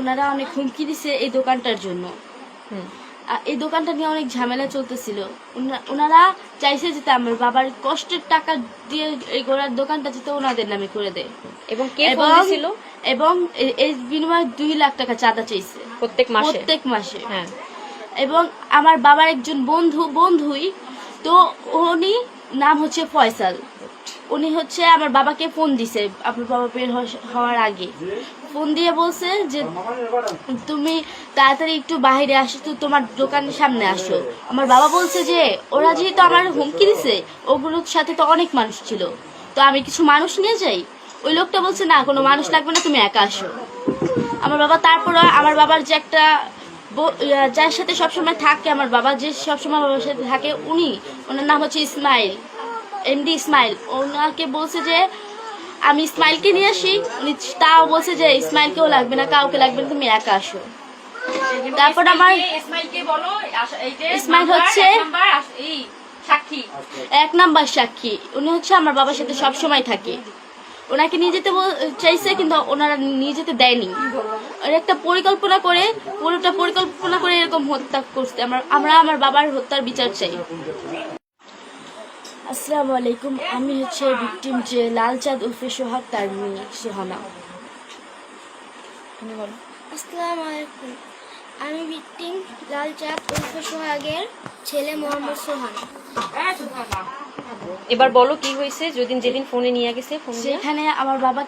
ওনারা অনেক হুমকি দিছে এই দোকানটার জন্য। এই দোকানটা নিয়ে অনেক ঝামেলা চলতেছিল। ওনারা চাইছে যাতে আমার বাবার কষ্টের টাকা দিয়ে এই গোড়ার দোকানটা যাতে ওনাদের নামে করে দেয়। এবং কে ফোন এবং এবং বিনিময়ে দুই লাখ টাকা চাঁদা চাইছে। প্রত্যেক মাসে? প্রত্যেক মাসে। হ্যাঁ। এবং আমার বাবার একজন বন্ধু বন্ধুই তো উনি নাম হচ্ছে ফয়সাল। উনি হচ্ছে আমার বাবাকে ফোন দিছে, আপনার বাবা বের হওয়ার আগে। ফোন দিয়ে বলছে যে, তুমি তাড়াতাড়ি একটু বাইরে আসো, তো তোমার দোকানের সামনে আসো। আমার বাবা বলছে যে, ওরা যেহেতু আমার হুমকি দিছে, ওগুলোর সাথে তো অনেক মানুষ ছিল। তো আমি কিছু মানুষ নিয়ে যাই? ওই লোকটা বলছে, না, কোনো মানুষ লাগবে না, তুমি একা আসো। আমার বাবা তারপরে, আমার বাবার যে একটা যার সাথে সবসময় থাকে, আমার বাবা যে সবসময় বাবার সাথে থাকে, উনি, ওনার নাম হচ্ছে ইসমাইল। এমডি ইসমাইল ওনাকে বলছে যে আমি ইসমাইলকে নিয়ে আসি উনি তাও বলছে যে ইসমাইলকেও লাগবে না কাউকে লাগবে না তুমি একা আসো। তারপর আমার ইসমাইল হচ্ছে- এক নাম্বার সাক্ষী। এক নাম্বার সাক্ষী। উনি হচ্ছে আমার বাবার সাথে সব সময় থাকে। ওনাকে নিয়ে যেতে চাইছে কিন্তু ওনারা নিয়ে যেতে দেয়নি। ওরা একটা পরিকল্পনা করে পুরোটা পরিকল্পনা করে এরকম হত্যা করছে। আমরা আমরা আমার বাবার হত্যার বিচার চাই। আসসালামু আলাইকুম আমি হচ্ছে ভিকটিম যে লালচাঁদ উর্ফে সোহাগ তার মেয়ে সোহানা। আসসালামু আলাইকুম আমি ভিকটিম লাল চাঁদ উর্ফে সোহাগের ছেলে মোহাম্মদ সোহান। এবার বলো কি হয়েছে যেদিন যেদিন ফোনে নিয়ে গেছে ফোন সেখানে আমার বাবা